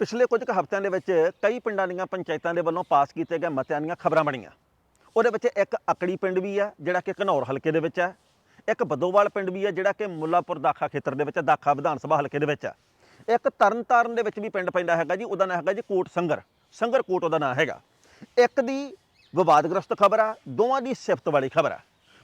ਪਿਛਲੇ ਕੁਝ ਕੁ ਹਫ਼ਤਿਆਂ ਦੇ ਵਿੱਚ ਕਈ ਪਿੰਡਾਂ ਦੀਆਂ ਪੰਚਾਇਤਾਂ ਦੇ ਵੱਲੋਂ ਪਾਸ ਕੀਤੇ ਗਏ ਮਤਿਆਂ ਦੀਆਂ ਖਬਰਾਂ ਬਣੀਆਂ। ਉਹਦੇ ਵਿੱਚ ਇੱਕ ਅਕੜੀ ਪਿੰਡ ਵੀ ਆ ਜਿਹੜਾ ਕਿ ਘਨੌਰ ਹਲਕੇ ਦੇ ਵਿੱਚ ਹੈ ਇੱਕ ਬਦੋਵਾਲ ਪਿੰਡ ਵੀ ਹੈ ਜਿਹੜਾ ਕਿ ਮੁੱਲਾਪੁਰ ਦਾਖਾ ਖੇਤਰ ਦੇ ਵਿੱਚ ਹੈ, ਦਾਖਾ ਵਿਧਾਨ ਸਭਾ ਹਲਕੇ ਦੇ ਵਿੱਚ ਹੈ ਇੱਕ ਤਰਨਤਾਰਨ ਦੇ ਵਿੱਚ ਵੀ ਪਿੰਡ ਪੈਂਦਾ ਹੈਗਾ ਜੀ ਉਹਦਾ ਨਾਂ ਹੈਗਾ ਜੀ ਕੋਟ ਸੰਗਰ। ਸੰਗਰ ਕੋਟ ਉਹਦਾ ਨਾਂ ਹੈਗਾ। ਇੱਕ ਦੀ ਵਿਵਾਦਗ੍ਰਸਤ ਖਬਰ ਆ ਦੋਵਾਂ ਦੀ ਸਿਫਤ ਵਾਲੀ ਖਬਰ ਆ।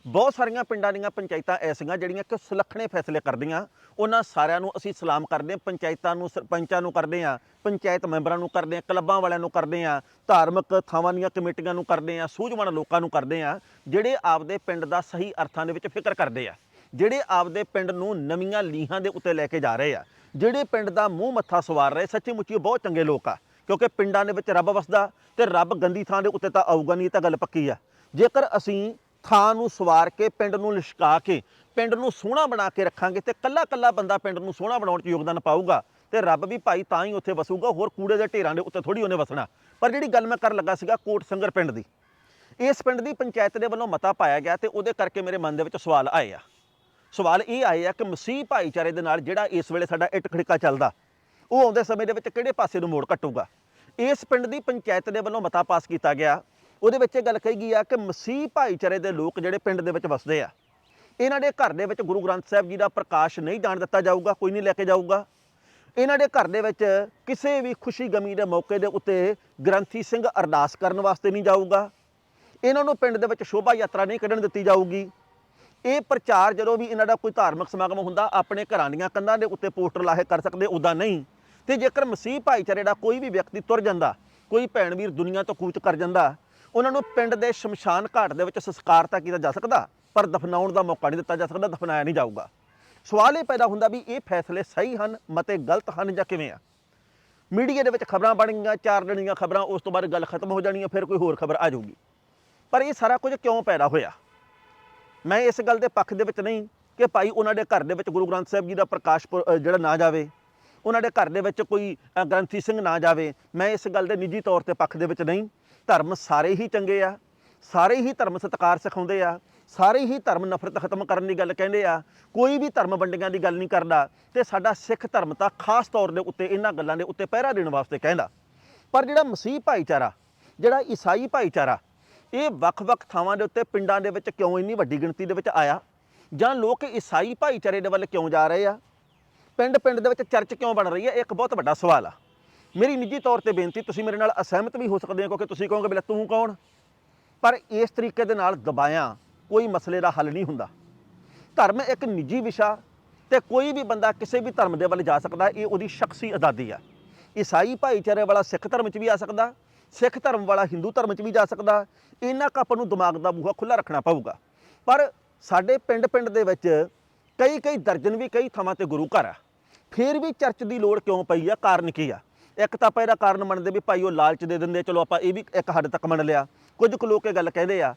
ਬਹੁਤ ਸਾਰੀਆਂ ਪਿੰਡਾਂ ਦੀਆਂ ਪੰਚਾਇਤਾਂ ਐਸੀਆਂ ਜਿਹੜੀਆਂ ਕਿ ਸੁਲੱਖਣੇ ਫੈਸਲੇ ਕਰਦੀਆਂ। ਉਹਨਾਂ ਸਾਰਿਆਂ ਨੂੰ ਅਸੀਂ ਸਲਾਮ ਕਰਦੇ ਹਾਂ, ਪੰਚਾਇਤਾਂ ਨੂੰ, ਸਰਪੰਚਾਂ ਨੂੰ ਕਰਦੇ ਹਾਂ, ਪੰਚਾਇਤ ਮੈਂਬਰਾਂ ਨੂੰ ਕਰਦੇ ਹਾਂ, ਕਲੱਬਾਂ ਵਾਲਿਆਂ ਨੂੰ ਕਰਦੇ ਹਾਂ, ਧਾਰਮਿਕ ਥਾਵਾਂ ਦੀਆਂ ਕਮੇਟੀਆਂ ਨੂੰ ਕਰਦੇ ਹਾਂ, ਸੂਝਵਾਨ ਲੋਕਾਂ ਨੂੰ ਕਰਦੇ ਹਾਂ, ਜਿਹੜੇ ਆਪਦੇ ਪਿੰਡ ਦਾ ਸਹੀ ਅਰਥਾਂ ਦੇ ਵਿੱਚ ਫਿਕਰ ਕਰਦੇ ਆ, ਜਿਹੜੇ ਆਪਦੇ ਪਿੰਡ ਨੂੰ ਨਵੀਆਂ ਲੀਹਾਂ ਦੇ ਉੱਤੇ ਲੈ ਕੇ ਜਾ ਰਹੇ ਆ, ਜਿਹੜੇ ਪਿੰਡ ਦਾ ਮੂੰਹ ਮੱਥਾ ਸਵਾਰ ਰਹੇ ਸੱਚੀ ਮੁੱਚੀ ਬਹੁਤ ਚੰਗੇ ਲੋਕ ਆ, ਕਿਉਂਕਿ ਪਿੰਡਾਂ ਦੇ ਵਿੱਚ ਰੱਬ ਵਸਦਾ ਤੇ ਰੱਬ ਗੰਦੀ ਥਾਂ ਦੇ ਉੱਤੇ ਤਾਂ ਆਊਗਾ ਨਹੀਂ, ਇਹ ਤਾਂ ਗੱਲ ਪੱਕੀ ਆ। ਜੇਕਰ ਅਸੀਂ ਥਾਂ ਨੂੰ ਸਵਾਰ ਕੇ, ਪਿੰਡ ਨੂੰ ਲਿਸ਼ਕਾ ਕੇ, ਪਿੰਡ ਨੂੰ ਸੋਹਣਾ ਬਣਾ ਕੇ ਰੱਖਾਂਗੇ ਤੇ ਕੱਲਾ ਕੱਲਾ ਬੰਦਾ ਪਿੰਡ ਨੂੰ ਸੋਹਣਾ ਬਣਾਉਣ 'ਚ ਯੋਗਦਾਨ ਪਾਊਗਾ ਤੇ ਰੱਬ ਵੀ ਭਾਈ ਤਾਂ ਹੀ ਉੱਥੇ ਵਸੂਗਾ, ਹੋਰ ਕੂੜੇ ਦੇ ਢੇਰਾਂ ਦੇ ਉੱਤੇ ਥੋੜੀ ਉਹਨੇ ਵਸਣਾ। ਪਰ ਜਿਹੜੀ ਗੱਲ ਮੈਂ ਕਰਨ ਲੱਗਾ ਸੀਗਾ ਕੋਟ ਸੰਗਰ ਪਿੰਡ ਦੀ, ਇਸ ਪਿੰਡ ਦੀ ਪੰਚਾਇਤ ਦੇ ਵੱਲੋਂ ਮਤਾ ਪਾਇਆ ਗਿਆ ਤੇ ਉਹਦੇ ਕਰਕੇ ਮੇਰੇ ਮਨ ਦੇ ਵਿੱਚ ਸਵਾਲ ਆਏ ਆ। ਸਵਾਲ ਇਹ ਆਏ ਆ ਕਿ ਮਸੀਹ ਭਾਈਚਾਰੇ ਦੇ ਨਾਲ ਜਿਹੜਾ ਇਸ ਵੇਲੇ ਸਾਡਾ ਇੱਟ ਖੜਕਾ ਚੱਲਦਾ, ਉਹ ਆਉਂਦੇ ਸਮੇਂ ਦੇ ਵਿੱਚ ਕਿਹੜੇ ਪਾਸੇ ਨੂੰ ਮੋੜ ਕੱਟੂਗਾ ਇਸ ਪਿੰਡ ਦੀ ਪੰਚਾਇਤ ਦੇ ਵੱਲੋਂ ਮਤਾ ਪਾਸ ਕੀਤਾ ਗਿਆ ਉਹਦੇ ਵਿੱਚ ਇਹ ਗੱਲ ਕਹੀ ਗਈ ਆ ਕਿ ਮਸੀਹ ਭਾਈਚਾਰੇ ਦੇ ਲੋਕ ਜਿਹੜੇ ਪਿੰਡ ਦੇ ਵਿੱਚ ਵਸਦੇ ਆ, ਇਹਨਾਂ ਦੇ ਘਰ ਦੇ ਵਿੱਚ ਗੁਰੂ ਗ੍ਰੰਥ ਸਾਹਿਬ ਜੀ ਦਾ ਪ੍ਰਕਾਸ਼ ਨਹੀਂ ਜਾਣ ਦਿੱਤਾ ਜਾਊਗਾ, ਕੋਈ ਨਹੀਂ ਲੈ ਕੇ ਜਾਊਗਾ। ਇਹਨਾਂ ਦੇ ਘਰ ਦੇ ਵਿੱਚ ਕਿਸੇ ਵੀ ਖੁਸ਼ੀ ਗਮੀ ਦੇ ਮੌਕੇ ਦੇ ਉੱਤੇ ਗ੍ਰੰਥੀ ਸਿੰਘ ਅਰਦਾਸ ਕਰਨ ਵਾਸਤੇ ਨਹੀਂ ਜਾਊਗਾ। ਇਹਨਾਂ ਨੂੰ ਪਿੰਡ ਦੇ ਵਿੱਚ ਸ਼ੋਭਾ ਯਾਤਰਾ ਨਹੀਂ ਕੱਢਣ ਦਿੱਤੀ ਜਾਊਗੀ। ਇਹ ਪ੍ਰਚਾਰ ਜਦੋਂ ਵੀ ਇਹਨਾਂ ਦਾ ਕੋਈ ਧਾਰਮਿਕ ਸਮਾਗਮ ਹੁੰਦਾ, ਆਪਣੇ ਘਰਾਂ ਦੀਆਂ ਕੰਧਾਂ ਦੇ ਉੱਤੇ ਪੋਸਟਰ ਲਾਹੇ ਕਰ ਸਕਦੇ ਉਦਾਂ ਨਹੀਂ। ਤੇ ਜੇਕਰ ਮਸੀਹ ਭਾਈਚਾਰੇ ਦਾ ਕੋਈ ਵੀ ਵਿਅਕਤੀ ਤੁਰ ਜਾਂਦਾ, ਕੋਈ ਭੈਣ ਵੀਰ ਦੁਨੀਆ ਤੋਂ ਕੂਚ ਕਰ ਜਾਂਦਾ ਉਹਨਾਂ ਨੂੰ ਪਿੰਡ ਦੇ ਸ਼ਮਸ਼ਾਨ ਘਾਟ ਦੇ ਵਿੱਚ ਸੰਸਕਾਰ ਤਾਂ ਕੀਤਾ ਜਾ ਸਕਦਾ, ਪਰ ਦਫਨਾਉਣ ਦਾ ਮੌਕਾ ਨਹੀਂ ਦਿੱਤਾ ਜਾ ਸਕਦਾ, ਦਫਨਾਇਆ ਨਹੀਂ ਜਾਊਗਾ। ਸਵਾਲ ਇਹ ਪੈਦਾ ਹੁੰਦਾ ਵੀ ਇਹ ਫੈਸਲੇ ਸਹੀ ਹਨ, ਮਤੇ ਗਲਤ ਹਨ ਜਾਂ ਕਿਵੇਂ ਆ? ਮੀਡੀਆ ਦੇ ਵਿੱਚ ਖਬਰਾਂ ਬਣ ਗਈਆਂ, ਚਾਰ ਦਿਨ ਦੀਆਂ ਖਬਰਾਂ, ਉਸ ਤੋਂ ਬਾਅਦ ਗੱਲ ਖਤਮ ਹੋ ਜਾਣੀ ਹੈ ਫਿਰ ਕੋਈ ਹੋਰ ਖਬਰ ਆ ਜਾਊਗੀ। ਪਰ ਇਹ ਸਾਰਾ ਕੁਝ ਕਿਉਂ ਪੈਦਾ ਹੋਇਆ? ਮੈਂ ਇਸ ਗੱਲ ਦੇ ਪੱਖ ਦੇ ਵਿੱਚ ਨਹੀਂ ਕਿ ਭਾਈ ਉਹਨਾਂ ਦੇ ਘਰ ਦੇ ਵਿੱਚ ਗੁਰੂ ਗ੍ਰੰਥ ਸਾਹਿਬ ਜੀ ਦਾ ਪ੍ਰਕਾਸ਼ ਪੁਰ- ਜਿਹੜਾ ਨਾ ਜਾਵੇ, ਉਹਨਾਂ ਦੇ ਘਰ ਦੇ ਵਿੱਚ ਕੋਈ ਗ੍ਰੰਥੀ ਸਿੰਘ ਨਾ ਜਾਵੇ, ਮੈਂ ਇਸ ਗੱਲ ਦੇ ਨਿੱਜੀ ਤੌਰ ਤੇ ਪੱਖ ਦੇ ਵਿੱਚ ਨਹੀਂ। ਧਰਮ ਸਾਰੇ ਹੀ ਚੰਗੇ ਆ, ਸਾਰੇ ਹੀ ਧਰਮ ਸਤਿਕਾਰ ਸਿਖਾਉਂਦੇ ਆ, ਸਾਰੇ ਹੀ ਧਰਮ ਨਫ਼ਰਤ ਖਤਮ ਕਰਨ ਦੀ ਗੱਲ ਕਹਿੰਦੇ ਆ, ਕੋਈ ਵੀ ਧਰਮ ਵੰਡੀਆਂ ਦੀ ਗੱਲ ਨਹੀਂ ਕਰਦਾ ਤੇ ਸਾਡਾ ਸਿੱਖ ਧਰਮ ਤਾਂ ਖਾਸ ਤੌਰ ਦੇ ਉੱਤੇ ਇਹਨਾਂ ਗੱਲਾਂ ਦੇ ਉੱਤੇ ਪਹਿਰਾ ਦੇਣ ਵਾਸਤੇ ਕਹਿੰਦਾ। ਪਰ ਜਿਹੜਾ ਮਸੀਹ ਭਾਈਚਾਰਾ, ਜਿਹੜਾ ਈਸਾਈ ਭਾਈਚਾਰਾ, ਇਹ ਵੱਖ-ਵੱਖ ਥਾਵਾਂ ਦੇ ਉੱਤੇ ਪਿੰਡਾਂ ਦੇ ਵਿੱਚ ਕਿਉਂ ਇੰਨੀ ਵੱਡੀ ਗਿਣਤੀ ਦੇ ਵਿੱਚ ਆਇਆ? ਜਾਂ ਲੋਕ ਈਸਾਈ ਭਾਈਚਾਰੇ ਦੇ ਵੱਲ ਕਿਉਂ ਜਾ ਰਹੇ ਆ? ਪਿੰਡ-ਪਿੰਡ ਦੇ ਵਿੱਚ ਚਰਚ ਕਿਉਂ ਬਣ ਰਹੀ ਹੈ ਇਹ ਇੱਕ ਬਹੁਤ ਵੱਡਾ ਸਵਾਲ ਆ। ਮੇਰੀ ਨਿੱਜੀ ਤੌਰ ਤੇ ਬੇਨਤੀ, ਤੁਸੀਂ ਮੇਰੇ ਨਾਲ ਅਸਹਿਮਤ ਵੀ ਹੋ ਸਕਦੇ ਹੋ ਕਿਉਂਕਿ ਤੁਸੀਂ ਕਹੋਗੇ ਵੀ ਤੂੰ ਕੌਣ? ਪਰ ਇਸ ਤਰੀਕੇ ਦੇ ਨਾਲ ਦਬਾਇਆ ਕੋਈ ਮਸਲੇ ਦਾ ਹੱਲ ਨਹੀਂ ਹੁੰਦਾ। ਧਰਮ ਇੱਕ ਨਿੱਜੀ ਵਿਸ਼ਾ ਤੇ ਕੋਈ ਵੀ ਬੰਦਾ ਕਿਸੇ ਵੀ ਧਰਮ ਦੇ ਵੱਲ ਜਾ ਸਕਦਾ, ਇਹ ਉਹਦੀ ਸ਼ਖਸੀ ਆਜ਼ਾਦੀ ਆ। ਈਸਾਈ ਭਾਈਚਾਰੇ ਵਾਲਾ ਸਿੱਖ ਧਰਮ 'ਚ ਵੀ ਆ ਸਕਦਾ, ਸਿੱਖ ਧਰਮ ਵਾਲਾ ਹਿੰਦੂ ਧਰਮ 'ਚ ਵੀ ਜਾ ਸਕਦਾ, ਇਹਨਾਂ ਕੱਪ ਨੂੰ ਦਿਮਾਗ ਦਾ ਬੂਹਾ ਖੁੱਲਾ ਰੱਖਣਾ ਪਊਗਾ। ਪਰ ਸਾਡੇ ਪਿੰਡ-ਪਿੰਡ ਦੇ ਵਿੱਚ ਕਈ ਕਈ ਦਰਜਨ ਵੀ ਕਈ ਥਾਵਾਂ ਤੇ ਗੁਰੂ ਘਰ ਆ। ਫਿਰ ਵੀ ਚਰਚ ਦੀ ਲੋੜ ਕਿਉਂ ਪਈ ਆ? ਕਾਰਨ ਕੀ ਆ? ਇੱਕ ਤਾਂ ਆਪਾਂ ਇਹਦਾ ਕਾਰਨ ਮੰਨਦੇ ਵੀ ਭਾਈ ਉਹ ਲਾਲਚ ਦੇ ਦਿੰਦੇ ਚਲੋ ਆਪਾਂ ਇਹ ਵੀ ਇੱਕ ਹੱਦ ਤੱਕ ਮੰਨ ਲਿਆ। ਕੁਝ ਕੁ ਲੋਕ ਇਹ ਗੱਲ ਕਹਿੰਦੇ ਆ।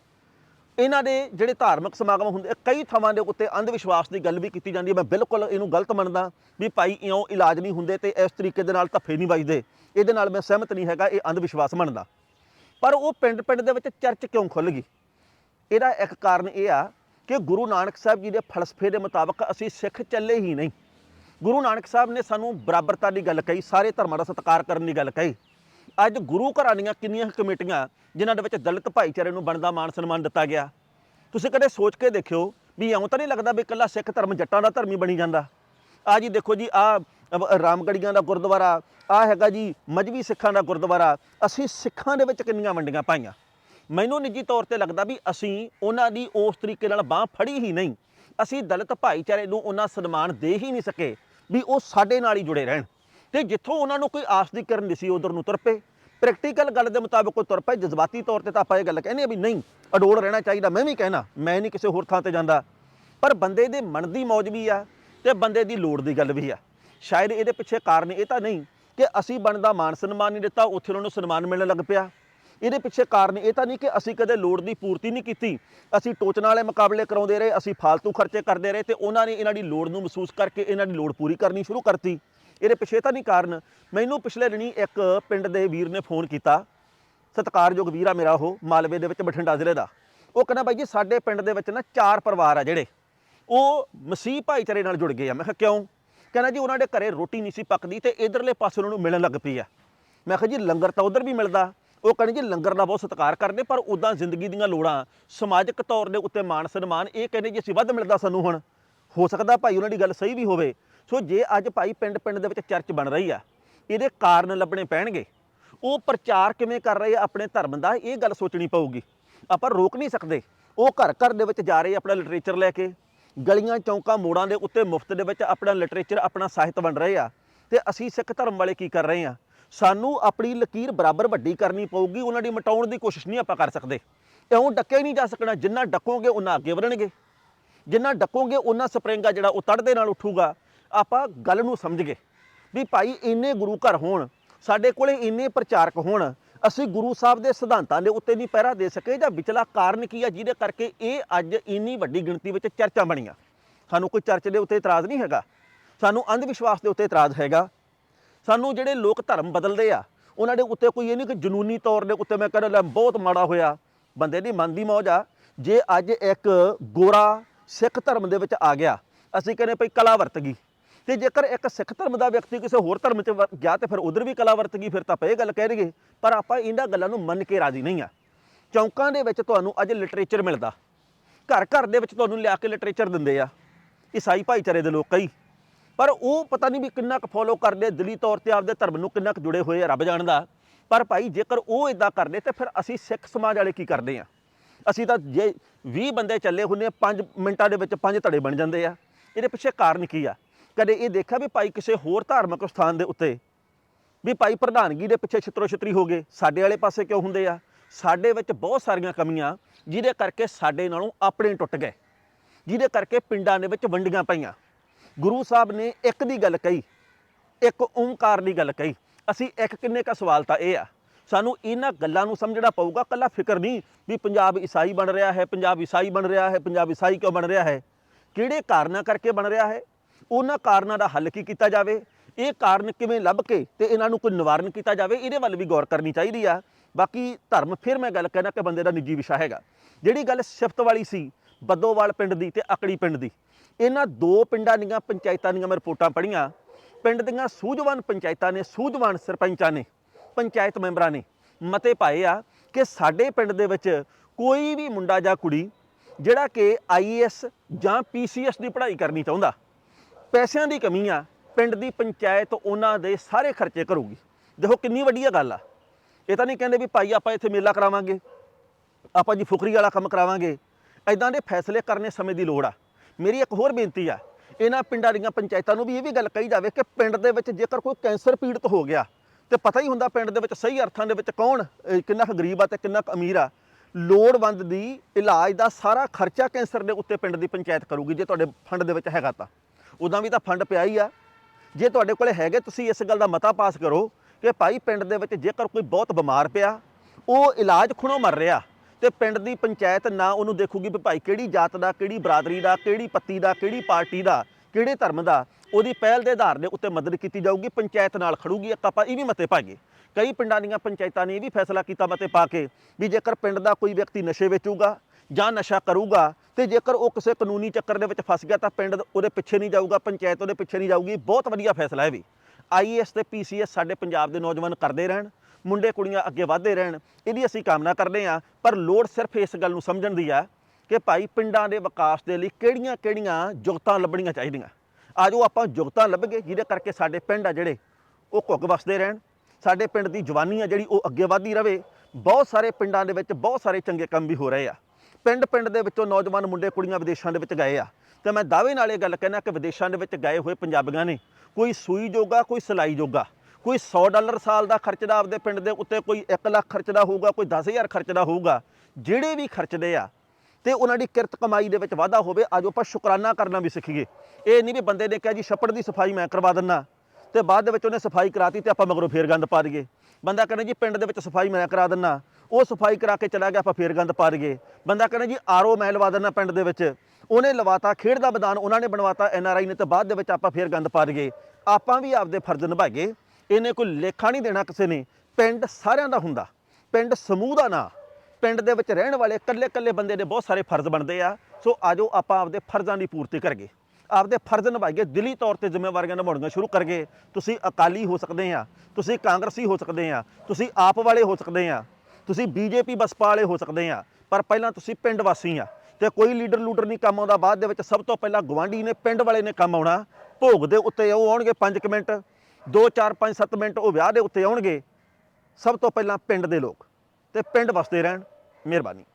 ਇਹਨਾਂ ਦੇ ਜਿਹੜੇ ਧਾਰਮਿਕ ਸਮਾਗਮ ਹੁੰਦੇ ਕਈ ਥਾਵਾਂ ਦੇ ਉੱਤੇ ਅੰਧ ਵਿਸ਼ਵਾਸ ਦੀ ਗੱਲ ਵੀ ਕੀਤੀ ਜਾਂਦੀ ਹੈ ਮੈਂ ਬਿਲਕੁਲ ਇਹਨੂੰ ਗਲਤ ਮੰਨਦਾ ਵੀ ਭਾਈ ਇਉਂ ਇਲਾਜ ਨਹੀਂ ਹੁੰਦੇ ਤੇ ਇਸ ਤਰੀਕੇ ਦੇ ਨਾਲ ਧੱਫੇ ਨਹੀਂ ਵੱਜਦੇ। ਇਹਦੇ ਨਾਲ ਮੈਂ ਸਹਿਮਤ ਨਹੀਂ ਹੈਗਾ, ਇਹ ਅੰਧ ਵਿਸ਼ਵਾਸ ਮੰਨਦਾ। ਪਰ ਉਹ ਪਿੰਡ-ਪਿੰਡ ਦੇ ਵਿੱਚ ਚਰਚ ਕਿਉਂ ਖੁੱਲ ਗਈ? ਇਹਦਾ ਇੱਕ ਕਾਰਨ ਇਹ ਆ ਕਿ ਗੁਰੂ ਨਾਨਕ ਸਾਹਿਬ ਜੀ ਦੇ ਫਲਸਫੇ ਦੇ ਮੁਤਾਬਕ ਅਸੀਂ ਸਿੱਖ ਚੱਲੇ ਹੀ ਨਹੀਂ। ਗੁਰੂ ਨਾਨਕ ਸਾਹਿਬ ਨੇ ਸਾਨੂੰ ਬਰਾਬਰਤਾ ਦੀ ਗੱਲ ਕਹੀ, ਸਾਰੇ ਧਰਮਾਂ ਦਾ ਸਤਿਕਾਰ ਕਰਨ ਦੀ ਗੱਲ ਕਹੀ। ਅੱਜ ਗੁਰੂ ਘਰਾਂ ਦੀਆਂ ਕਿੰਨੀਆਂ ਕਮੇਟੀਆਂ, ਜਿਨ੍ਹਾਂ ਦੇ ਵਿੱਚ ਦਲਿਤ ਭਾਈਚਾਰੇ ਨੂੰ ਬਣਦਾ ਮਾਣ ਸਨਮਾਨ ਦਿੱਤਾ ਗਿਆ। ਤੁਸੀਂ ਕਦੇ ਸੋਚ ਕੇ ਦੇਖਿਓ ਵੀ ਇਉਂ ਤਾਂ ਨਹੀਂ ਲੱਗਦਾ ਵੀ ਇਕੱਲਾ ਸਿੱਖ ਧਰਮ ਜੱਟਾਂ ਦਾ ਧਰਮ ਹੀ ਬਣੀ ਜਾਂਦਾ? ਆ ਜੀ ਦੇਖੋ ਜੀ ਆ ਰਾਮਗੜੀਆਂ ਦਾ ਗੁਰਦੁਆਰਾ ਆ ਹੈਗਾ ਜੀ ਮਜਬੀ ਸਿੱਖਾਂ ਦਾ ਗੁਰਦੁਆਰਾ। ਅਸੀਂ ਸਿੱਖਾਂ ਦੇ ਵਿੱਚ ਕਿੰਨੀਆਂ ਵੰਡੀਆਂ ਪਾਈਆਂ। ਮੈਨੂੰ ਨਿੱਜੀ ਤੌਰ ਤੇ ਲੱਗਦਾ ਵੀ ਅਸੀਂ ਉਹਨਾਂ ਦੀ ਉਸ ਤਰੀਕੇ ਨਾਲ ਬਾਹ ਫੜੀ ਹੀ ਨਹੀਂ। ਅਸੀਂ ਦਲਿਤ ਭਾਈਚਾਰੇ ਨੂੰ ਉਹਨਾਂ ਸਨਮਾਨ ਦੇ ਹੀ ਨਹੀਂ ਸਕੇ। ਵੀ ਉਹ ਸਾਡੇ ਨਾਲ ਹੀ ਜੁੜੇ ਰਹਿਣ। ਤੇ ਜਿੱਥੋਂ ਉਹਨਾਂ ਨੂੰ ਕੋਈ ਆਸ ਦੀ ਕਿਰਨ ਦਿਸੀ, ਉਧਰ ਨੂੰ ਤੁਰ ਪਏ। ਪ੍ਰੈਕਟੀਕਲ ਗੱਲ ਦੇ ਮੁਤਾਬਕ ਉਹ ਤੁਰ ਪਏ। ਜਜ਼ਬਾਤੀ ਤੌਰ ਤੇ ਤਾਂ ਆਪਾਂ ਇਹ ਗੱਲ ਕਹਿੰਦੇ ਆ ਵੀ ਨਹੀਂ, ਅਡੋਲ ਰਹਿਣਾ ਚਾਹੀਦਾ। ਮੈਂ ਵੀ ਕਹਿਣਾ, ਮੈਂ ਨਹੀਂ ਕਿਸੇ ਹੋਰ ਥਾਂ ਤੇ ਜਾਂਦਾ। ਪਰ ਬੰਦੇ ਦੇ ਮਨ ਦੀ ਮੌਜ ਵੀ ਆ ਤੇ ਬੰਦੇ ਦੀ ਲੋੜ ਦੀ ਗੱਲ ਵੀ ਆ। ਸ਼ਾਇਦ ਇਹਦੇ ਪਿੱਛੇ ਕਾਰਨ ਇਹ ਤਾਂ ਨਹੀਂ ਕਿ ਅਸੀਂ ਬਣਦਾ ਮਾਨ ਸਨਮਾਨ ਨਹੀਂ ਦਿੱਤਾ, ਉੱਥੇ ਉਹਨਾਂ ਨੂੰ ਸਨਮਾਨ ਮਿਲਣ ਲੱਗ ਪਿਆ। ਇਹਦੇ ਪਿੱਛੇ ਕਾਰਨ ਇਹ ਤਾਂ ਨਹੀਂ ਕਿ ਅਸੀਂ ਕਦੇ ਲੋੜ ਦੀ ਪੂਰਤੀ ਨਹੀਂ ਕੀਤੀ। ਅਸੀਂ ਟੋਚਣ ਵਾਲੇ ਮੁਕਾਬਲੇ ਕਰਾਉਂਦੇ ਰਹੇ, ਅਸੀਂ ਫालतू ਖਰਚੇ ਕਰਦੇ ਰਹੇ ਤੇ ਉਹਨਾਂ ਨੇ ਇਹਨਾਂ ਦੀ ਲੋੜ ਨੂੰ ਮਹਿਸੂਸ ਕਰਕੇ ਇਹਨਾਂ ਦੀ ਲੋੜ ਪੂਰੀ ਕਰਨੀ ਸ਼ੁਰੂ ਕਰਤੀ। ਇਹਦੇ ਪਿੱਛੇ ਤਾਂ ਨਹੀਂ ਕਾਰਨ। ਮੈਨੂੰ ਪਿਛਲੇ ਦਿਨੀ ਇੱਕ ਪਿੰਡ ਦੇ ਵੀਰ ਨੇ ਫੋਨ ਕੀਤਾ। ਸਤਿਕਾਰਯੋਗ ਵੀਰ ਆ ਮੇਰਾ ਉਹ, ਮਾਲਵੇ ਦੇ ਵਿੱਚ ਬਠਿੰਡਾ ਜ਼ਿਲ੍ਹੇ ਦਾ। ਉਹ ਕਹਿੰਦਾ, ਬਾਈ ਜੀ, ਸਾਡੇ ਪਿੰਡ ਦੇ ਵਿੱਚ ਨਾ ਚਾਰ ਪਰਿਵਾਰ ਆ ਜਿਹੜੇ। ਉਹ ਮਸੀਹ ਭਾਈਚਾਰੇ ਨਾਲ ਜੁੜ ਗਏ ਆ। ਮੈਂ ਕਿਹਾ, ਕਿਉਂ? ਕਹਿੰਦਾ, ਜੀ, ਉਹਨਾਂ ਦੇ ਘਰੇ ਰੋਟੀ ਨਹੀਂ ਸੀ ਪੱਕਦੀ ਤੇ ਇਧਰਲੇ ਪਾਸੇ ਉਹਨਾਂ ਨੂੰ ਮਿਲਣ ਲੱਗ ਪਈ ਆ। ਮੈਂ ਕਿਹਾ, ਜੀ, ਲੰਗਰ ਤਾਂ ਉਧਰ ਵੀ ਮਿਲਦਾ। ਉਹ ਕਹਿੰਦੇ ਜੀ ਲੰਗਰ ਦਾ ਬਹੁਤ ਸਤਿਕਾਰ ਕਰਦੇ ਪਰ ਉਦਾਂ ਜ਼ਿੰਦਗੀ ਦੀਆਂ ਲੋੜਾਂ। ਸਮਾਜਿਕ ਤੌਰ ਦੇ ਉੱਤੇ ਮਾਣ ਸਨਮਾਨ, ਇਹ ਕਹਿੰਦੇ ਜੀ ਅਸੀਂ ਵੱਧ ਮਿਲਦਾ ਸਾਨੂੰ ਹੁਣ। ਹੋ ਸਕਦਾ ਭਾਈ ਉਹਨਾਂ ਦੀ ਗੱਲ ਸਹੀ ਵੀ ਹੋਵੇ। ਸੋ ਜੇ ਅੱਜ ਭਾਈ ਪਿੰਡ ਪਿੰਡ ਦੇ ਵਿੱਚ ਚਰਚ ਬਣ ਰਹੀ ਆ, ਇਹਦੇ ਕਾਰਨ ਲੱਭਣੇ ਪੈਣਗੇ। ਉਹ ਪ੍ਰਚਾਰ ਕਿਵੇਂ ਕਰ ਰਹੇ ਆ ਆਪਣੇ ਧਰਮ ਦਾ, ਇਹ ਗੱਲ ਸੋਚਣੀ ਪਊਗੀ। ਆਪਾਂ ਰੋਕ ਨਹੀਂ ਸਕਦੇ। ਉਹ ਘਰ ਘਰ ਦੇ ਵਿੱਚ ਜਾ ਰਹੇ ਆਪਣਾ ਲਿਟਰੇਚਰ ਲੈ ਕੇ। ਗਲੀਆਂ, ਚੌਂਕਾਂ, ਮੋੜਾਂ ਦੇ ਉੱਤੇ ਮੁਫਤ ਦੇ ਵਿੱਚ ਆਪਣਾ ਲਿਟਰੇਚਰ ਆਪਣਾ ਸਾਹਿਤ ਬਣ ਰਹੇ ਆ। ਤੇ ਅਸੀਂ ਸਿੱਖ ਧਰਮ ਵਾਲੇ ਕੀ ਕਰ ਰਹੇ ਆ? ਸਾਨੂੰ ਆਪਣੀ ਲਕੀਰ ਬਰਾਬਰ ਵੱਡੀ ਕਰਨੀ ਪਊਗੀ, ਉਹਨਾਂ ਦੀ ਮਟਾਉਣ ਦੀ ਕੋਸ਼ਿਸ਼ ਨਹੀਂ ਆਪਾਂ ਕਰ ਸਕਦੇ। ਇਉਂ ਡੱਕਿਆ ਹੀ ਨਹੀਂ ਜਾ ਸਕਣਾ, ਜਿੰਨਾ ਡੱਕੋਗੇ ਉਹਨਾਂ ਅੱਗੇ ਵਧਣਗੇ। ਜਿੰਨਾ ਡੱਕੋਗੇ ਉਹਨਾਂ ਸਪਰਿੰਗਾ ਜਿਹੜਾ ਉਹ ਤੜਦੇ ਨਾਲ ਉੱਠੂਗਾ। ਆਪਾਂ ਗੱਲ ਨੂੰ ਸਮਝ ਗਏ ਵੀ ਭਾਈ ਇੰਨੇ ਗੁਰੂ ਘਰ ਹੋਣ, ਸਾਡੇ ਕੋਲੇ ਇੰਨੇ ਪ੍ਰਚਾਰਕ ਹੋਣ, ਅਸੀਂ ਗੁਰੂ ਸਾਹਿਬ ਦੇ ਸਿਧਾਂਤਾਂ ਦੇ ਉੱਤੇ ਨਹੀਂ ਪਹਿਰਾ ਦੇ ਸਕੇ ਜਾਂ ਵਿਚਲਾ ਕਾਰਨ ਕੀ ਆ ਜਿਹਦੇ ਕਰਕੇ ਇਹ ਅੱਜ ਇੰਨੀ ਵੱਡੀ ਗਿਣਤੀ ਵਿੱਚ ਚਰਚਾ ਬਣੀਆਂ। ਸਾਨੂੰ ਕੋਈ ਚਰਚ ਦੇ ਉੱਤੇ ਇਤਰਾਜ਼ ਨਹੀਂ ਹੈਗਾ। ਸਾਨੂੰ ਅੰਧ ਵਿਸ਼ਵਾਸ ਦੇ ਉੱਤੇ ਇਤਰਾਜ਼ ਹੈਗਾ। ਸਾਨੂੰ ਜਿਹੜੇ ਲੋਕ ਧਰਮ ਬਦਲਦੇ ਆ, ਉਹਨਾਂ ਦੇ ਉੱਤੇ ਕੋਈ ਇਹ ਨਹੀਂ ਕਿ ਜਨੂਨੀ ਤੌਰ ਦੇ ਉੱਤੇ ਮੈਂ ਕਹਿੰਦਾ ਲੈ ਬਹੁਤ ਮਾੜਾ ਹੋਇਆ। ਬੰਦੇ ਦੀ ਮਨ ਦੀ ਮੌਜ ਆ। ਜੇ ਅੱਜ ਇੱਕ ਗੋਰਾ ਸਿੱਖ ਧਰਮ ਦੇ ਵਿੱਚ ਆ ਗਿਆ, ਅਸੀਂ ਕਹਿੰਦੇ ਭਈ ਕਲਾ ਵਰਤ ਗਈ। ਤੇ ਜੇਕਰ ਇੱਕ ਸਿੱਖ ਧਰਮ ਦਾ ਵਿਅਕਤੀ ਕਿਸੇ ਹੋਰ ਧਰਮ 'ਚ ਵਰ- ਗਿਆ ਤੇ ਫਿਰ ਉਧਰ ਵੀ ਕਲਾ ਵਰਤ ਗਈ, ਫਿਰ ਤਾਂ ਆਪਾਂ ਇਹ ਗੱਲ ਕਹਿ ਰਹੀਏ ਪਰ ਆਪਾਂ ਇਹਨਾਂ ਗੱਲਾਂ ਨੂੰ ਮੰਨ ਕੇ ਰਾਜ਼ੀ ਨਹੀਂ ਆ। ਚੌਂਕਾਂ ਦੇ ਵਿੱਚ ਤੁਹਾਨੂੰ ਅੱਜ ਲਿਟਰੇਚਰ ਮਿਲਦਾ। ਘਰ ਘਰ ਦੇ ਵਿੱਚ ਤੁਹਾਨੂੰ ਲਿਆ ਕੇ ਲਿਟਰੇਚਰ ਦਿੰਦੇ ਆ। ਈਸਾਈ ਭਾਈਚਾਰੇ ਦੇ ਲੋਕ ਕਈ। ਪਰ ਉਹ ਪਤਾ ਨਹੀਂ ਵੀ ਕਿੰਨਾ ਕੁ ਫੋਲੋ ਕਰਦੇ, ਦਿਲੀ ਤੌਰ ਤੇ ਆਪਦੇ ਧਰਮ ਨੂੰ ਕਿੰਨਾ ਕੁ ਜੁੜੇ ਹੋਏ ਆ ਰੱਬ ਜਾਣਦਾ। ਪਰ ਭਾਈ ਜੇਕਰ ਉਹ ਇਦਾਂ ਕਰਦੇ ਤੇ ਫਿਰ ਅਸੀਂ ਸਿੱਖ ਸਮਾਜ ਵਾਲੇ ਕੀ ਕਰਦੇ ਆ? ਅਸੀਂ ਤਾਂ ਜੇ 20 ਬੰਦੇ ਚੱਲੇ ਹੁੰਨੇ 5 ਮਿੰਟਾਂ ਦੇ ਵਿੱਚ ਪੰਜ ਧੜੇ ਬਣ ਜਾਂਦੇ ਆ। ਇਹਦੇ ਪਿੱਛੇ ਕਾਰਨ ਕੀ ਆ? ਕਦੇ ਇਹ ਦੇਖਿਆ ਵੀ ਭਾਈ ਕਿਸੇ ਹੋਰ ਧਾਰਮਿਕ ਸਥਾਨ ਦੇ ਉੱਤੇ ਵੀ ਭਾਈ ਪ੍ਰਧਾਨਗੀ ਦੇ ਪਿੱਛੇ ਛਿੱਤਰੋ ਛਿੱਤਰੀ ਹੋ ਗਏ? ਸਾਡੇ ਵਾਲੇ ਪਾਸੇ ਕਿਉਂ ਹੁੰਦੇ ਆ? ਸਾਡੇ ਵਿੱਚ ਬਹੁਤ ਸਾਰੀਆਂ ਕਮੀਆਂ, ਜਿਹਦੇ ਕਰਕੇ ਸਾਡੇ ਨਾਲੋਂ ਆਪਣੇ ਟੁੱਟ ਗਏ। ਜਿਹਦੇ ਕਰਕੇ ਪਿੰਡਾਂ ਦੇ ਵਿੱਚ ਵੰਡੀਆਂ ਪਈਆਂ। ਗੁਰੂ ਸਾਹਿਬ ਨੇ ਇੱਕ ਦੀ ਗੱਲ ਕਹੀ, ਇੱਕ ਓਮਕਾਰ ਦੀ ਗੱਲ ਕਹੀ। ਅਸੀਂ ਇੱਕ ਕਿੰਨੇ ਕਾ ਸਵਾਲ ਤਾਂ ਇਹ ਆ, ਸਾਨੂੰ ਇਹਨਾਂ ਗੱਲਾਂ ਨੂੰ ਸਮਝਣਾ ਪਊਗਾ ਕੱਲਾ ਫਿਕਰ ਨਹੀਂ ਵੀ ਪੰਜਾਬ ਈਸਾਈ ਬਣ ਰਿਹਾ ਹੈ, ਪੰਜਾਬ ਈਸਾਈ ਬਣ ਰਿਹਾ ਹੈ, ਪੰਜਾਬ ਈਸਾਈ ਕਿਉਂ ਬਣ ਰਿਹਾ ਹੈ। ਕਿਹੜੇ ਕਾਰਨਾਂ ਕਰਕੇ ਬਣ ਰਿਹਾ ਹੈ? ਉਹਨਾਂ ਕਾਰਨਾਂ ਦਾ ਹੱਲ ਕੀ ਕੀਤਾ ਜਾਵੇ? ਇਹ ਕਾਰਨ ਕਿਵੇਂ ਲੱਭ ਕੇ ਤੇ ਇਹਨਾਂ ਨੂੰ ਕੋਈ ਨਿਵਾਰਨ ਕੀਤਾ ਜਾਵੇ? ਇਹਦੇ ਵੱਲ ਵੀ ਗੌਰ ਕਰਨੀ ਚਾਹੀਦੀ ਆ। ਬਾਕੀ ਧਰਮ, ਫਿਰ ਮੈਂ ਗੱਲ ਕਹਿਣਾ ਕਿ ਬੰਦੇ ਦਾ ਨਿੱਜੀ ਵਿਸ਼ਾ ਹੈਗਾ। ਜਿਹੜੀ ਗੱਲ ਸਿਫਤ ਵਾਲੀ ਸੀ, ਬੱਦੋਵਾਲ ਪਿੰਡ ਦੀ ਤੇ ਅਕੜੀ ਪਿੰਡ ਦੀ ਇਹਨਾਂ ਦੋ ਪਿੰਡਾਂ ਦੀਆਂ ਪੰਚਾਇਤਾਂ ਦੀਆਂ ਮੈਂ ਰਿਪੋਰਟਾਂ ਪੜ੍ਹੀਆਂ। ਪਿੰਡ ਦੀਆਂ ਸੂਝਵਾਨ ਪੰਚਾਇਤਾਂ ਨੇ, ਸੂਝਵਾਨ ਸਰਪੰਚਾਂ ਨੇ, ਪੰਚਾਇਤ ਮੈਂਬਰਾਂ ਨੇ ਮਤੇ ਪਾਏ ਆ ਕਿ ਸਾਡੇ ਪਿੰਡ ਦੇ ਵਿੱਚ ਕੋਈ ਵੀ ਮੁੰਡਾ ਜਾਂ ਕੁੜੀ ਜਿਹੜਾ ਕਿ ਆਈਏਐਸ ਜਾਂ ਪੀਸੀਐਸ ਦੀ ਪੜ੍ਹਾਈ ਕਰਨੀ ਚਾਹੁੰਦਾ, ਪੈਸਿਆਂ ਦੀ ਕਮੀ ਆ, ਪਿੰਡ ਦੀ ਪੰਚਾਇਤ ਉਹਨਾਂ ਦੇ ਸਾਰੇ ਖਰਚੇ ਕਰੂਗੀ। ਦੇਖੋ ਕਿੰਨੀ ਵੱਡੀ ਗੱਲ ਆ। ਇਹ ਤਾਂ ਨਹੀਂ ਕਹਿੰਦੇ ਵੀ ਭਾਈ ਆਪਾਂ ਇੱਥੇ ਮੇਲਾ ਕਰਾਵਾਂਗੇ, ਆਪਾਂ ਜੀ ਫੁਕਰੀ ਵਾਲਾ ਕੰਮ ਕਰਾਵਾਂਗੇ। ਐਦਾਂ ਦੇ ਫੈਸਲੇ ਕਰਨੇ ਸਮੇਂ ਦੀ ਲੋੜ ਆ। ਮੇਰੀ ਇੱਕ ਹੋਰ ਬੇਨਤੀ ਆ, ਇਹਨਾਂ ਪਿੰਡਾਂ ਦੀਆਂ ਪੰਚਾਇਤਾਂ ਨੂੰ ਵੀ ਇਹ ਵੀ ਗੱਲ ਕਹੀ ਜਾਵੇ ਕਿ ਪਿੰਡ ਦੇ ਵਿੱਚ ਜੇਕਰ ਕੋਈ ਕੈਂਸਰ ਪੀੜਤ ਹੋ ਗਿਆ, ਤੇ ਪਤਾ ਹੀ ਹੁੰਦਾ ਪਿੰਡ ਦੇ ਵਿੱਚ ਸਹੀ ਅਰਥਾਂ ਦੇ ਵਿੱਚ ਕੌਣ ਕਿੰਨਾ ਕੁ ਗਰੀਬ ਆ ਤੇ ਕਿੰਨਾ ਕੁ ਅਮੀਰ ਆ। ਲੋੜਵੰਦ ਦੀ ਇਲਾਜ ਦਾ ਸਾਰਾ ਖਰਚਾ ਕੈਂਸਰ ਦੇ ਉੱਤੇ ਪਿੰਡ ਦੀ ਪੰਚਾਇਤ ਕਰੂਗੀ, ਜੇ ਤੁਹਾਡੇ ਫੰਡ ਦੇ ਵਿੱਚ ਹੈਗਾ ਤਾਂ। ਉਦਾਂ ਵੀ ਤਾਂ ਫੰਡ ਪਿਆ ਹੀ ਆ। ਜੇ ਤੁਹਾਡੇ ਕੋਲੇ ਹੈਗੇ, ਤੁਸੀਂ ਇਸ ਗੱਲ ਦਾ ਮਤਾ ਪਾਸ ਕਰੋ ਕਿ ਭਾਈ ਪਿੰਡ ਦੇ ਵਿੱਚ ਜੇਕਰ ਕੋਈ ਬਹੁਤ ਬਿਮਾਰ ਪਿਆ, ਉਹ ਇਲਾਜ ਖੁਣੋਂ ਮਰ ਰਿਹਾ ਤੇ ਪਿੰਡ ਦੀ ਪੰਚਾਇਤ ਨਾ ਉਹਨੂੰ ਦੇਖੂਗੀ ਵੀ ਭਾਈ ਕਿਹੜੀ ਜਾਤ ਦਾ, ਕਿਹੜੀ ਬਰਾਦਰੀ ਦਾ, ਕਿਹੜੀ ਪੱਤੀ ਦਾ, ਕਿਹੜੀ ਪਾਰਟੀ ਦਾ, ਕਿਹੜੇ ਧਰਮ ਦਾ, ਉਹਦੀ ਪਹਿਲ ਦੇ ਆਧਾਰ ਦੇ ਉੱਤੇ ਮਦਦ ਕੀਤੀ ਜਾਊਗੀ, ਪੰਚਾਇਤ ਨਾਲ ਖੜੂਗੀ, ਇੱਕ ਆਪਾਂ ਇਹ ਵੀ ਮਤੇ ਪਾਈਏ ਕਈ ਪਿੰਡਾਂ ਦੀਆਂ ਪੰਚਾਇਤਾਂ ਨੇ ਇਹ ਵੀ ਫੈਸਲਾ ਕੀਤਾ ਮਤੇ ਪਾ ਕੇ ਵੀ ਜੇਕਰ ਪਿੰਡ ਦਾ ਕੋਈ ਵਿਅਕਤੀ ਨਸ਼ੇ ਵੇਚੂਗਾ ਜਾਂ ਨਸ਼ਾ ਕਰੂਗਾ ਤੇ ਜੇਕਰ ਉਹ ਕਿਸੇ ਕਾਨੂੰਨੀ ਚੱਕਰ ਦੇ ਵਿੱਚ ਫਸ ਗਿਆ ਤਾਂ ਪਿੰਡ ਉਹਦੇ ਪਿੱਛੇ ਨਹੀਂ ਜਾਊਗਾ, ਪੰਚਾਇਤ ਉਹਦੇ ਪਿੱਛੇ ਨਹੀਂ ਜਾਊਗੀ। ਬਹੁਤ ਵਧੀਆ ਫੈਸਲਾ ਹੈ ਵੀ। ਆਈਐਸ ਤੇ ਪੀਸੀਐਸ ਸਾਡੇ ਪੰਜਾਬ ਦੇ ਨੌਜਵਾਨ ਕਰਦੇ ਰਹਿਣ। ਮੁੰਡੇ ਕੁੜੀਆਂ ਅੱਗੇ ਵਧਦੇ ਰਹਿਣ, ਇਹਦੀ ਅਸੀਂ ਕਾਮਨਾ ਕਰਦੇ ਹਾਂ। ਪਰ ਲੋੜ ਸਿਰਫ ਇਸ ਗੱਲ ਨੂੰ ਸਮਝਣ ਦੀ ਆ ਕਿ ਭਾਈ ਪਿੰਡਾਂ ਦੇ ਵਿਕਾਸ ਦੇ ਲਈ ਕਿਹੜੀਆਂ-ਕਿਹੜੀਆਂ ਜੁਗਤਾਂ ਲੱਭਣੀਆਂ ਚਾਹੀਦੀਆਂ। ਆਜੋ ਆਪਾਂ ਜੁਗਤਾਂ ਲੱਭਗੇ ਜਿਹਦੇ ਕਰਕੇ ਸਾਡੇ ਪਿੰਡ ਆ ਜਿਹੜੇ, ਉਹ ਘੁੱਗ ਵਸਦੇ ਰਹਿਣ। ਸਾਡੇ ਪਿੰਡ ਦੀ ਜਵਾਨੀ ਆ ਜਿਹੜੀ, ਉਹ ਅੱਗੇ ਵਧਦੀ ਰਹੇ ਬਹੁਤ ਸਾਰੇ ਪਿੰਡਾਂ ਦੇ ਵਿੱਚ ਬਹੁਤ ਸਾਰੇ ਚੰਗੇ ਕੰਮ ਵੀ ਹੋ ਰਹੇ ਆ। ਪਿੰਡ ਪਿੰਡ ਦੇ ਵਿੱਚੋਂ ਨੌਜਵਾਨ ਮੁੰਡੇ ਕੁੜੀਆਂ ਵਿਦੇਸ਼ਾਂ ਦੇ ਵਿੱਚ ਗਏ ਆ। ਤੇ ਮੈਂ ਦਾਅਵੇ ਨਾਲ ਇਹ ਗੱਲ ਕਹਿਣਾ ਕਿ ਵਿਦੇਸ਼ਾਂ ਦੇ ਵਿੱਚ ਗਏ ਹੋਏ ਪੰਜਾਬੀਆਂ ਨੇ ਕੋਈ ਸੂਈ ਜੋਗਾ, ਕੋਈ ਸਿਲਾਈ ਜੋਗਾ। ਕੋਈ 100 ਡਾਲਰ ਸਾਲ ਦਾ ਖਰਚਦਾ ਆਪਦੇ ਪਿੰਡ ਦੇ ਉੱਤੇ, ਕੋਈ 1 ਲੱਖ ਖਰਚਦਾ ਹੋਊਗਾ, ਕੋਈ 10000 ਖਰਚਦਾ ਹੋਊਗਾ, ਜਿਹੜੇ ਵੀ ਖਰਚਦੇ ਆ, ਤੇ ਉਹਨਾਂ ਦੀ ਕਿਰਤ ਕਮਾਈ ਦੇ ਵਿੱਚ ਵਾਧਾ ਹੋਵੇ ਆਜੋ ਆਪਾਂ ਸ਼ੁਕਰਾਨਾ ਕਰਨਾ ਵੀ ਸਿੱਖੀਏ। ਇਹ ਨਹੀਂ ਵੀ ਬੰਦੇ ਨੇ ਕਿਹਾ ਜੀ, ਛੱਪੜ ਦੀ ਸਫ਼ਾਈ ਮੈਂ ਕਰਵਾ ਦਿੰਨਾ, ਤੇ ਬਾਅਦ ਦੇ ਵਿੱਚ ਉਹਨੇ ਸਫ਼ਾਈ ਕਰਾਤੀ ਤੇ ਆਪਾਂ ਮਗਰੋਂ ਫੇਰ ਗੰਦ ਪਾ ਦਈਏ। ਬੰਦਾ ਕਹਿੰਦਾ ਜੀ, ਪਿੰਡ ਦੇ ਵਿੱਚ ਸਫ਼ਾਈ ਮੈਂ ਕਰਾ ਦਿੰਨਾ, ਉਹ ਸਫ਼ਾਈ ਕਰਾ ਕੇ ਚਲਾ ਗਿਆ, ਆਪਾਂ ਫੇਰ ਗੰਦ ਪਾ ਦਈਏ। ਬੰਦਾ ਕਹਿੰਦਾ ਜੀ, ਆਰਓ ਮੈਂ ਲਵਾ ਦਿੰਨਾ ਪਿੰਡ ਦੇ ਵਿੱਚ। ਉਹਨੇ ਲਵਾਤਾ, ਖੇਡ ਦਾ ਮੈਦਾਨ ਉਹਨਾਂ ਨੇ ਬਣਵਾਤਾ ਐਨਆਰਆਈ ਨੇ ਤੇ ਬਾਅਦ ਦੇ ਵਿੱਚ ਆਪਾਂ ਫੇਰ ਗੰਦ ਪਾ ਦਈਏ। ਆਪਾਂ ਵੀ ਆਪਦੇ ਫਰਜ਼ ਨਿਭਾਈਏ। ਇਹਨੇ ਕੋਈ ਲੇਖਾ ਨਹੀਂ ਦੇਣਾ ਕਿਸੇ ਨੇ। ਪਿੰਡ ਸਾਰਿਆਂ ਦਾ ਹੁੰਦਾ। ਪਿੰਡ ਸਮੂਹ ਦਾ ਨਾਂ। ਪਿੰਡ ਦੇ ਵਿੱਚ ਰਹਿਣ ਵਾਲੇ ਇਕੱਲੇ ਇਕੱਲੇ ਬੰਦੇ ਦੇ ਬਹੁਤ ਸਾਰੇ ਫਰਜ਼ ਬਣਦੇ ਆ। ਸੋ ਆਜੋ ਆਪਾਂ ਆਪਦੇ ਫਰਜ਼ਾਂ ਦੀ ਪੂਰਤੀ ਕਰੀਏ। ਆਪਦੇ ਫਰਜ਼ ਨਿਭਾਈਏ, ਦਿਲੀ ਤੌਰ ਤੇ ਜ਼ਿੰਮੇਵਾਰੀਆਂ ਨਿਭਾਉਣੀਆਂ ਸ਼ੁਰੂ ਕਰਗੇ ਤੁਸੀਂ ਅਕਾਲੀ ਹੋ ਸਕਦੇ ਆ, ਤੁਸੀਂ ਕਾਂਗਰਸੀ ਹੋ ਸਕਦੇ ਆ, ਤੁਸੀਂ ਆਪ ਵਾਲੇ ਹੋ ਸਕਦੇ ਆ, ਤੁਸੀਂ ਬੀਜੇਪੀ ਬਸਪਾ ਵਾਲੇ ਹੋ ਸਕਦੇ ਆ। ਪਰ ਪਹਿਲਾਂ ਤੁਸੀਂ ਪਿੰਡ ਵਾਸੀ ਆ। ਤੇ ਕੋਈ ਲੀਡਰ ਲੂਡਰ ਨਹੀਂ ਕੰਮ ਆਉਂਦਾ। ਬਾਅਦ ਦੇ ਵਿੱਚ ਸਭ ਤੋਂ ਪਹਿਲਾਂ ਗਵਾਂਢੀ ਨੇ, ਪਿੰਡ ਵਾਲੇ ਨੇ ਕੰਮ ਆਉਣਾ। ਭੋਗ ਦੇ ਉੱਤੇ ਉਹ ਆਉਣਗੇ 5 ਮਿੰਟ। 2 4 5 7 ਮਿੰਟ ਉਹ ਵਿਆਹ ਦੇ ਉੱਤੇ ਆਉਣਗੇ, ਸਭ ਤੋਂ ਪਹਿਲਾਂ ਪਿੰਡ ਦੇ ਲੋਕ ਤੇ ਪਿੰਡ ਵਸਦੇ ਰਹਿਣ, ਮਿਹਰਬਾਨੀ।